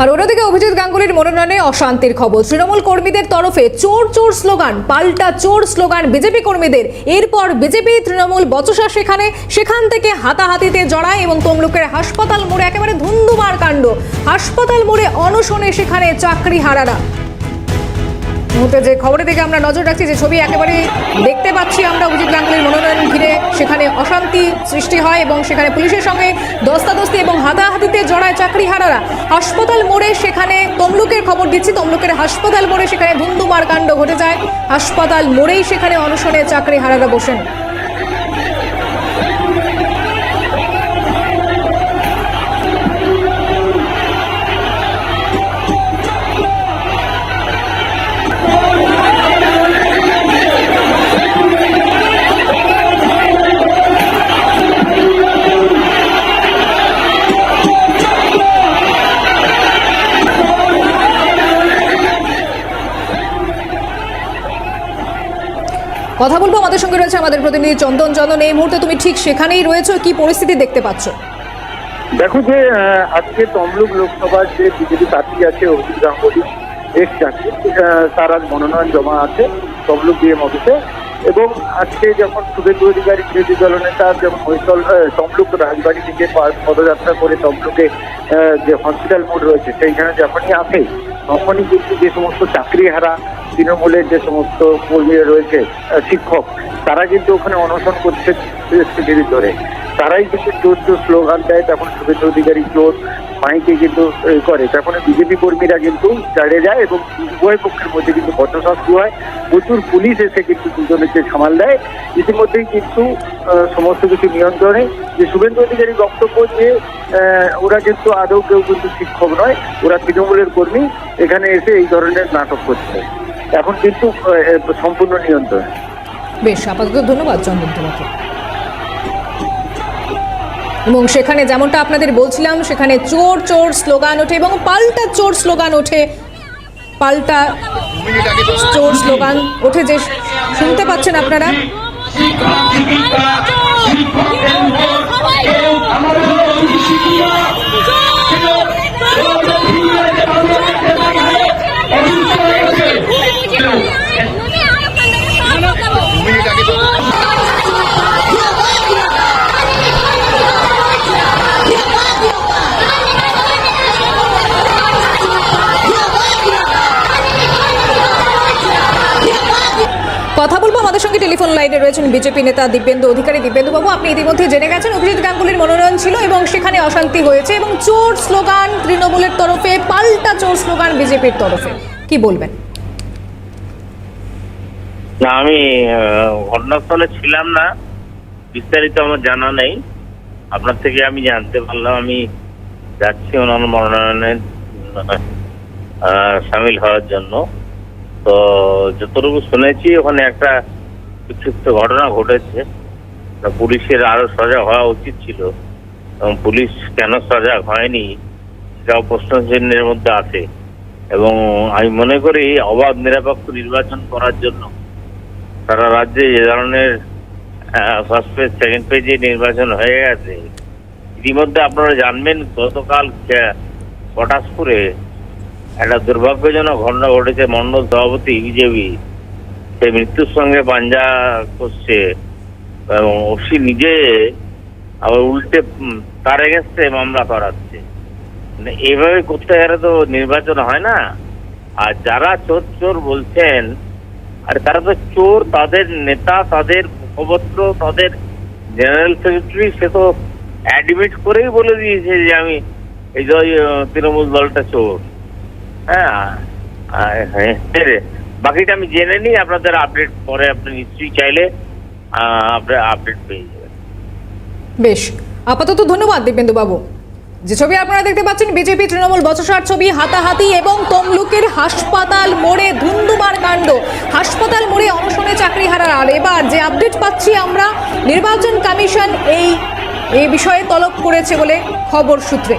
আর অন্যদিকে অভিজিৎ গাঙ্গুলির মনোনয়নে অশান্তির খবর। তৃণমূল কর্মীদের তরফে চোর চোর স্লোগান, পাল্টা চোর স্লোগান বিজেপি কর্মীদের। এরপর বিজেপি, তৃণমূল, বচসা সেখানে, সেখান থেকে হাতাহাতিতে জড়ায় এবং তমলুকের হাসপাতাল মোড়ে একেবারে ধুন্ধুমার কাণ্ড। হাসপাতাল মোড়ে অনশনে সেখানে চাকরি হারারা মুহূর্তে যে খবরের দিকে আমরা নজর রাখছি, যে ছবি একেবারে দেখতে পাচ্ছি আমরা অভিজিৎ গাঙ্গুলির মনোনয়ন ঘিরে। সেখানে অশান্তি সৃষ্টি হয় এবং সেখানে পুলিশের সঙ্গে দস্তাদস্তি এবং হাতাহাতিতে জড়ায় চাকরিহারারা। হাসপাতাল মোড়ে সেখানে তমলুকের খবর দিচ্ছি। তমলুকের হাসপাতাল মোড়ে সেখানে ধুন্দুমার কাণ্ড ঘটে যায়। হাসপাতাল মোড়েই সেখানে অনশনে চাকরিহারারা বসেন। কথা বলব আমাদের সঙ্গে রয়েছে আমাদের প্রতিনিধি চন্দন চন্দন। এই মুহূর্তে তুমি ঠিক সেখানেই রয়েছো, কি পরিস্থিতি দেখতে পাচ্ছ? দেখো যে আজকে তমলুক লোকসভার যে বিজেপি প্রার্থী আছে অভিজিৎ গাঙ্গুলি এক্স তার আজ মনোনয়ন জমা আছে তমলুক ডিএম অফিসে। এবং আজকে যখন শুভেন্দু অধিকারী বিরোধী দলনেতা যখন হৈসল তমলুক রাজবাড়ি থেকে পদযাত্রা করে তমলুকে যে হসপিটাল মোড় রয়েছে, সেইখানে যখনই আসে, তখনই কিন্তু যে সমস্ত চাকরিহারা তৃণমূলের যে সমস্ত কর্মীরা রয়েছে শিক্ষক, তারা কিন্তু ওখানে অনশন করছে স্থিতির ধরে তারাই কিন্তু চোর চোর স্লোগান দেয়, তখন শুভেন্দু অধিকারী চোর মাইকে কিন্তু করে। তখন বিজেপি কর্মীরা কিন্তু দাঁড়িয়ে যায় এবং উভয় পক্ষের মধ্যে কিন্তু শুরু হয়। প্রচুর পুলিশ এসে কিন্তু দুজনকে সামাল দেয়। ইতিমধ্যেই কিন্তু সমস্ত কিছু নিয়ন্ত্রণে। যে শুভেন্দু অধিকারী বক্তব্য যে ওরা কিন্তু আদৌ কেউ কিন্তু শিক্ষক নয়, ওরা তৃণমূলের কর্মী, এখানে এসে এই ধরনের নাটক করছে। এখন কিন্তু সম্পূর্ণ নিয়ন্ত্রণ। বেশ, আপাতত ধন্যবাদ, চন্দন তোমাকে। এবং সেখানে যেমনটা আপনাদের বলছিলাম, সেখানে চোর চোর স্লোগান ওঠে এবং পাল্টা চোর স্লোগান ওঠে। পাল্টা চোর স্লোগান ওঠে যে, শুনতে পাচ্ছেন আপনারা? কথা বলব, আমাদের সঙ্গে টেলিফোন লাইনে রয়েছেন বিজেপি নেতা দিব্যেন্দু অধিকারী। দিব্যেন্দু বাবু আপনি ইতিমধ্যে জেনে গেছেন, অভিজিৎ গাঙ্গুলির মনোনয়ন ছিল এবং সেখানে অশান্তি হয়েছে এবং চোর স্লোগান তৃণমূলের তরফে, পাল্টা চোর স্লোগান বিজেপির তরফে। কি বলবেন? না, আমি ঘটনাস্থলে ছিলাম না। বিস্তারিত আমার জানা নেই। আপনার থেকে আমি জানতে পারলাম, আমি যাচ্ছি ওনার মনোনয়নের সামিল হওয়ার জন্য। তো যতটুকু শুনেছি, ওখানে একটা বিক্ষিপ্ত ঘটনা ঘটেছে। পুলিশের আরও সজাগ হওয়া উচিত ছিল। এবং পুলিশ কেন সজাগ হয়নি, সেটাও প্রশ্ন চিহ্নের মধ্যে আছে। এবং আমি মনে করি, অবাধ নিরপেক্ষ নির্বাচন করার জন্য সারা রাজ্যে যে ধরনের ফার্স্ট পেজ সেকেন্ড পেজে নির্বাচন হয়ে গেছে। ইতিমধ্যে আপনারা জানবেন, গতকাল পটাশপুরে একটা দুর্ভাগ্যজনক ঘটনা ঘটেছে। মন্ডল সভাপতি বিজেপি সে মৃত্যুর সঙ্গে পাঞ্জা করছে। এবং ওসি নিজে আবার উল্টে তার এগেনস্টে মামলা করাচ্ছে। মানে এইভাবে করতে গেলে তো নির্বাচন হয় না। আর যারা চোর চোর বলছেন, আর তারা তো চোর, তাদের নেতা, তাদের মুখপত্র, তাদের জেনারেল সেক্রেটারি, সে তো অ্যাডমিট করেই বলে দিয়েছে যে আমি এই তৃণমূল দলটা চোর। হ্যাঁ হ্যাঁ, বাকিটা আমি জেনে নিই আপনাদের আপডেট পরে আপনি নিশ্চয়ই চাইলে আপনার আপডেট পেয়ে যাবেন। বেশ আপাতত ধন্যবাদ দিব্যেন্দু বাবু যে ছবি আপনারা দেখতে পাচ্ছেন বিজেপি তৃণমূল বচসার ছবি হাতাহাতি এবং তমলুকের হাসপাতাল মোড়ে ধুন্ধুমার কাণ্ড। হাসপাতাল মোড়ে অনশনে চাকরি হারার আর এবার যে আপডেট পাচ্ছি আমরা নির্বাচন কমিশন এই এই বিষয়ে তলব করেছে বলে খবর সূত্রে।